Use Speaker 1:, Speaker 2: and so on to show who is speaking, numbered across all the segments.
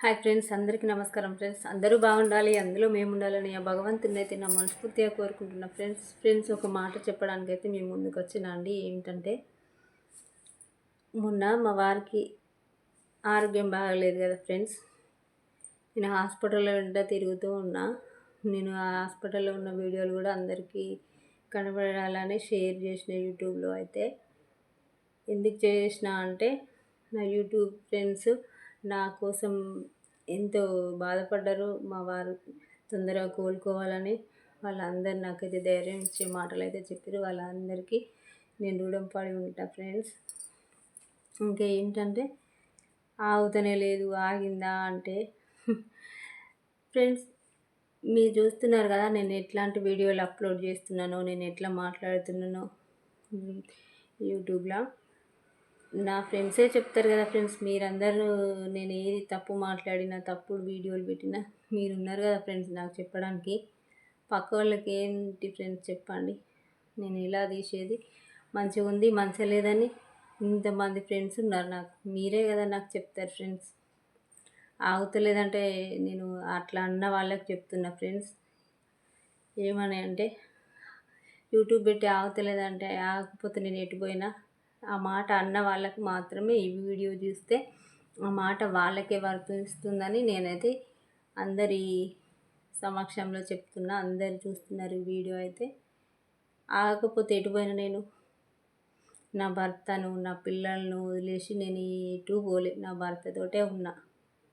Speaker 1: Hi friends అందరికీ నమస్కారం friends. అందరూ బాగుండాలి అందులో మేము ఉండాలని ఆ భగవంతుని అయితే నా మనస్ఫూర్తిగా కోరుకుంటున్నా ఫ్రెండ్స్. ఫ్రెండ్స్ ఒక మాట చెప్పడానికి అయితే మేము ముందుకు వచ్చినా అండి ఏంటంటే మొన్న మా వారికి ఆరోగ్యం బాగలేదు కదా ఫ్రెండ్స్. నేను హాస్పిటల్లో వెంట తిరుగుతూ ఉన్నా. నేను ఆ హాస్పిటల్లో ఉన్న వీడియోలు కూడా అందరికీ కనబడాలని షేర్ చేసిన యూట్యూబ్లో అయితే. ఎందుకు చేసిన అంటే నా యూట్యూబ్ ఫ్రెండ్స్ నా కోసం ఎంతో బాధపడ్డారు. మా వారు తొందరగా కోలుకోవాలని వాళ్ళందరూ నాకైతే ధైర్యం ఇచ్చే మాటలు అయితే చెప్పారు. వాళ్ళందరికీ నేను రుణం పడి ఉంటా ఫ్రెండ్స్. ఇంకా ఏంటంటే ఆగుతనే లేదు ఆగిందా అంటే ఫ్రెండ్స్ మీరు చూస్తున్నారు కదా నేను ఎట్లాంటి వీడియోలు అప్లోడ్ చేస్తున్నానో నేను ఎట్లా మాట్లాడుతున్నానో యూట్యూబ్లో. నా ఫ్రెండ్సే చెప్తారు కదా ఫ్రెండ్స్ మీరందరూ నేను ఏది తప్పు మాట్లాడినా తప్పుడు వీడియోలు పెట్టినా మీరు ఉన్నారు కదా ఫ్రెండ్స్ నాకు చెప్పడానికి. పక్క వాళ్ళకి ఏంటి ఫ్రెండ్స్ చెప్పండి. నేను ఇలా తీసేది? మంచిగా ఉంది మంచిగా లేదని ఇంతమంది ఫ్రెండ్స్ ఉన్నారు నాకు. మీరే కదా నాకు చెప్తారు ఫ్రెండ్స్. ఆగుతలేదంటే నేను అట్లా అన్న వాళ్ళకి చెప్తున్నా ఫ్రెండ్స్. ఏమని అంటే యూట్యూబ్ పెట్టి ఆగుతలేదంటే ఆగకపోతే నేను ఎటుపోయినా ఆ మాట అన్న వాళ్ళకి మాత్రమే ఈ వీడియో చూస్తే ఆ మాట వాళ్ళకే వర్తిస్తుందని నేనైతే అందరి సమక్షంలో చెప్తున్నా. అందరు చూస్తున్నారు ఈ వీడియో అయితే. ఆగకపోతే ఎటుపోయినా నేను నా భర్తను నా పిల్లలను వదిలేసి నేను ఎటు పోలే. నా భర్తతోటే ఉన్నా.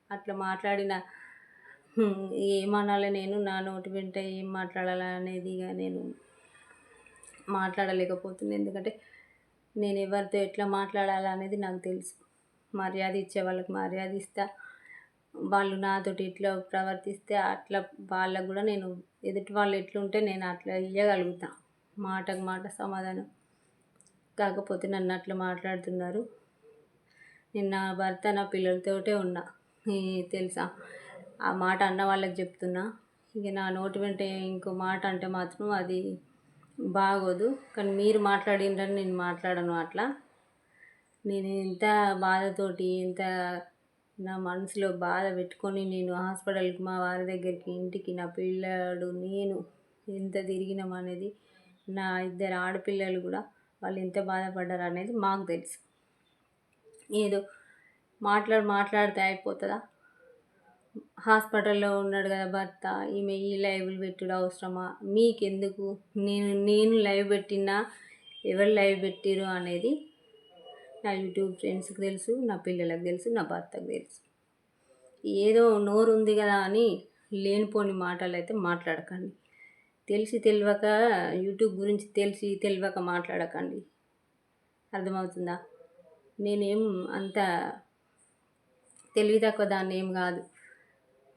Speaker 1: అట్లా మాట్లాడిన ఏమనాలి నేను? నా నోటి వెంట ఏం మాట్లాడాలనేది ఇక నేను మాట్లాడలేకపోతున్నాను ఎందుకంటే నేను ఎవరితో ఎట్లా మాట్లాడాలి అనేది నాకు తెలుసు. మర్యాద ఇచ్చే వాళ్ళకి మర్యాద ఇస్తా. వాళ్ళు నాతోటి ఇట్లా ప్రవర్తిస్తే అట్లా వాళ్ళకు కూడా నేను ఎదుటి వాళ్ళు ఎట్లుంటే నేను అట్లా ఇవ్వగలుగుతా మాటకు మాట సమాధానం. కాకపోతే నన్ను అట్లా మాట్లాడుతున్నారు. నేను నా భర్త నా పిల్లలతోటే ఉన్నా. తెలుసా? ఆ మాట అన్న వాళ్ళకి చెప్తున్నా. ఇక నా నోటి వెంట ఇంకో మాట అంటే మాత్రం అది బాగోదు. కానీ మీరు మాట్లాడిండ్రని నేను మాట్లాడను అట్లా. నేను ఎంత బాధతోటి ఎంత నా మనసులో బాధ పెట్టుకొని నేను హాస్పిటల్కి మా వారి దగ్గరికి ఇంటికి నా పిల్లడు నేను ఎంత తిరిగినాం అనేది నా ఇద్దరు ఆడపిల్లలు కూడా వాళ్ళు ఎంత బాధపడ్డారు అనేది మాకు తెలుసు. ఏదో మాట్లాడి మాట్లాడితే అయిపోతుందా? హాస్పిటల్లో ఉన్నాడు కదా భర్త ఈమె ఈ లైవ్లు పెట్టుడు అవసరమా? మీకెందుకు? నేను నేను లైవ్ పెట్టినా ఎవరు లైవ్ పెట్టిరు అనేది నా యూట్యూబ్ ఫ్రెండ్స్కి తెలుసు నా పిల్లలకు తెలుసు నా భర్తకు తెలుసు. ఏదో నోరు ఉంది కదా అని లేనిపోని మాటలు అయితే మాట్లాడకండి. తెలిసి తెలియక యూట్యూబ్ గురించి తెలిసి తెలియక మాట్లాడకండి. అర్థమవుతుందా? నేనేం అంత తెలివి తక్కువ దాన్ని ఏం కాదు.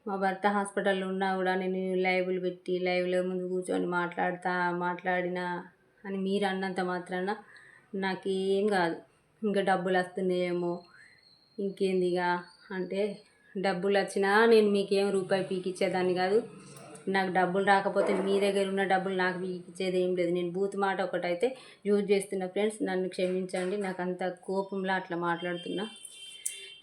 Speaker 1: మా భర్త హాస్పిటల్లో ఉన్నా కూడా నేను లైవ్లు పెట్టి లైవ్లో ముందు కూర్చొని మాట్లాడతా మాట్లాడినా అని మీరు అన్నంత మాత్రాన నాకు ఏం కాదు. ఇంకా డబ్బులు వస్తున్నాయేమో ఇంకేందిగా అంటే డబ్బులు వచ్చినా నేను మీకేం రూపాయి పీకిచ్చేదాన్ని కాదు. నాకు డబ్బులు రాకపోతే మీ దగ్గర ఉన్న డబ్బులు నాకు పీకిచ్చేది ఏం లేదు. నేను బూత్ మాట ఒకటైతే యూజ్ చేస్తున్న ఫ్రెండ్స్ నన్ను క్షమించండి. నాకు అంత కోపంలో అట్లా మాట్లాడుతున్నా.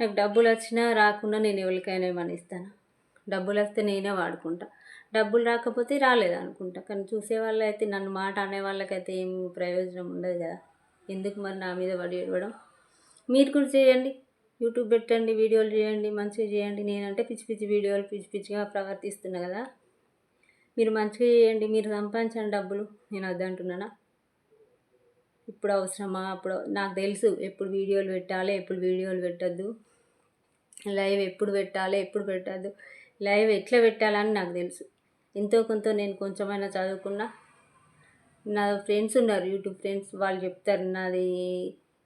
Speaker 1: నాకు డబ్బులు వచ్చినా రాకుండా నేను ఎవరికైనా ఏమని ఇస్తాను? డబ్బులు వస్తే నేనే వాడుకుంటా. డబ్బులు రాకపోతే రాలేదు అనుకుంటా కానీ చూసే అయితే నన్ను మాట అనేవాళ్ళకైతే ఏం ప్రయోజనం ఉండదు కదా. ఎందుకు మరి నా మీద పడి ఇవ్వడం మీరు కూడా చేయండి. యూట్యూబ్ పెట్టండి వీడియోలు చేయండి మంచిగా చేయండి. నేనంటే పిచ్చి పిచ్చి వీడియోలు పిచ్చి పిచ్చిగా ప్రవర్తిస్తున్నా కదా. మీరు మంచిగా చేయండి. మీరు సంపాదించండి డబ్బులు నేను వద్దంటున్నానా? ఇప్పుడు అవసరమా? అప్పుడు నాకు తెలుసు ఎప్పుడు వీడియోలు పెట్టాలి ఎప్పుడు వీడియోలు పెట్టద్దు. లైవ్ ఎప్పుడు పెట్టాలి ఎప్పుడు పెట్టద్దు. లైవ్ ఎట్లా పెట్టాలని నాకు తెలుసు. ఎంతో కొంత నేను కొంచెమైనా చదువుకున్నా. నా ఫ్రెండ్స్ ఉన్నారు యూట్యూబ్ ఫ్రెండ్స్. వాళ్ళు చెప్తారు నాది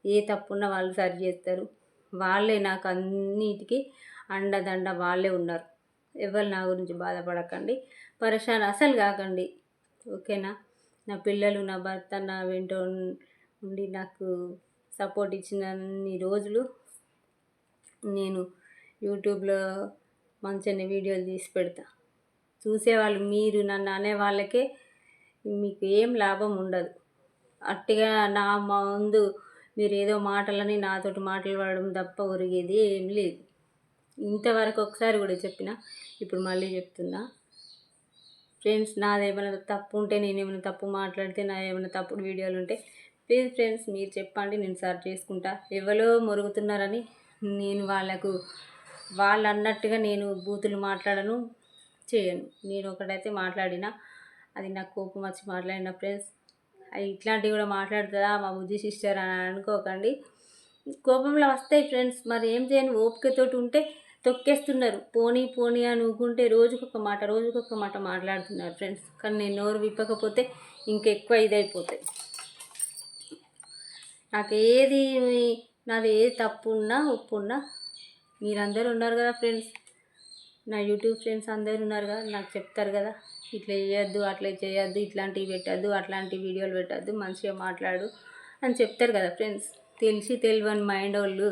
Speaker 1: ఏ తప్పున్నా వాళ్ళు సరి చేస్తారు. వాళ్ళే నాకు అన్నిటికీ అండదండ వాళ్ళే ఉన్నారు. ఎవరు నా గురించి బాధపడకండి. పరేషాన్ అసలు కాకండి. ఓకేనా? నా పిల్లలు నా భర్త నా వెంట ఉండి నాకు సపోర్ట్ ఇచ్చిన అన్ని రోజులు నేను యూట్యూబ్లో మంచిగా వీడియోలు తీసి పెడతా. చూసేవాళ్ళు మీరు నన్ను అనే వాళ్ళకే మీకు ఏం లాభం ఉండదు. అట్టిగా నా ముందు మీరు ఏదో మాటలని నాతోటి మాట్లాడడం తప్ప ఒరిగేది ఏం లేదు. ఇంతవరకు ఒకసారి కూడా చెప్పిన ఇప్పుడు మళ్ళీ చెప్తున్నా. ఫ్రెండ్స్ నాదేమైనా తప్పు ఉంటే నేను ఏమైనా తప్పు మాట్లాడితే నా ఏమైనా తప్పుడు వీడియోలు ఉంటే ప్లీజ్ ఫ్రెండ్స్ మీరు చెప్పండి నేను సర్చ్ చేసుకుంటా. ఎవరో మొరుగుతున్నారని నేను వాళ్ళకు వాళ్ళు అన్నట్టుగా నేను బూతులు మాట్లాడను చేయను. నేను ఒకటైతే మాట్లాడిన అది నాకు కోపం వచ్చి మాట్లాడిన ఫ్రెండ్స్ అవి ఇట్లాంటివి కూడా మాట్లాడుతుందా మా బుజ్జి సిస్టర్ అని అనుకోకండి. కోపంలో వస్తాయి ఫ్రెండ్స్ మరి ఏం చేయను? ఓపికతోటి ఉంటే తొక్కేస్తున్నారు. పోనీ పోనీ అని ఊకుంటే రోజుకొక మాట రోజుకొక మాట మాట్లాడుతున్నారు ఫ్రెండ్స్ కానీ నేను నోరు విప్పకపోతే ఇంకెక్కువ ఇదైపోతాయి. నాకు ఏది నాది ఏది తప్పు ఉన్నా ఉప్పు ఉన్నా మీరందరూ ఉన్నారు కదా ఫ్రెండ్స్. నా యూట్యూబ్ ఫ్రెండ్స్ అందరు ఉన్నారు కదా నాకు చెప్తారు కదా. ఇట్లా చేయొద్దు అట్లా చేయొద్దు ఇట్లాంటివి పెట్టద్దు అట్లాంటి వీడియోలు పెట్టద్దు మంచిగా మాట్లాడు అని చెప్తారు కదా ఫ్రెండ్స్. తెలిసి తెలియని మైండ్ వాళ్ళు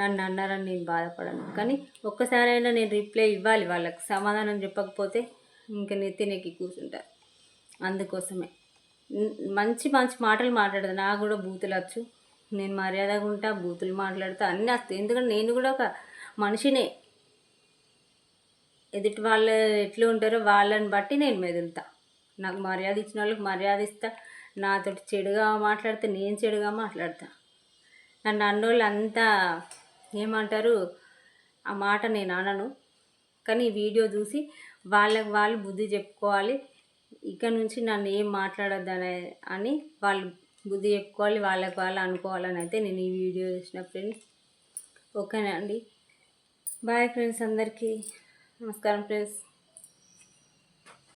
Speaker 1: నన్ను అన్నారని నేను బాధపడను. కానీ ఒక్కసారైనా నేను రిప్లై ఇవ్వాలి వాళ్ళకి సమాధానం చెప్పకపోతే ఇంకా నెత్తినెక్కి కూర్చుంటారు అందుకోసమే. మంచి మంచి మాటలు మాట్లాడదు. నాకు కూడా బూతులు వచ్చు. నేను మర్యాదగా ఉంటా బూతులు మాట్లాడతా అన్నీ వస్తాయి. ఎందుకంటే నేను కూడా ఒక మనిషినే ఎదుటి వాళ్ళు ఎట్లా ఉంటారో వాళ్ళని బట్టి నేను మెదులుతా. నాకు మర్యాద ఇచ్చిన వాళ్ళకి మర్యాద ఇస్తా. నాతోటి చెడుగా మాట్లాడితే నేను చెడుగా మాట్లాడతా. నన్ను అన్నోళ్ళు అంతా ఏమంటారు ఆ మాట నేను అనను. కానీ ఈ వీడియో చూసి వాళ్ళకి వాళ్ళు బుద్ధి చెప్పుకోవాలి. ఇక నుంచి నన్ను ఏం మాట్లాడొద్దనే అని వాళ్ళు బుద్ధి చెప్పుకోవాలి. వాళ్ళకి వాళ్ళు అనుకోవాలని అయితే నేను ఈ వీడియో చూసిన ఫ్రెండ్స్. ఓకేనా అండి? బాయ్ ఫ్రెండ్స్ అందరికీ నమస్కారం ఫ్రెండ్స్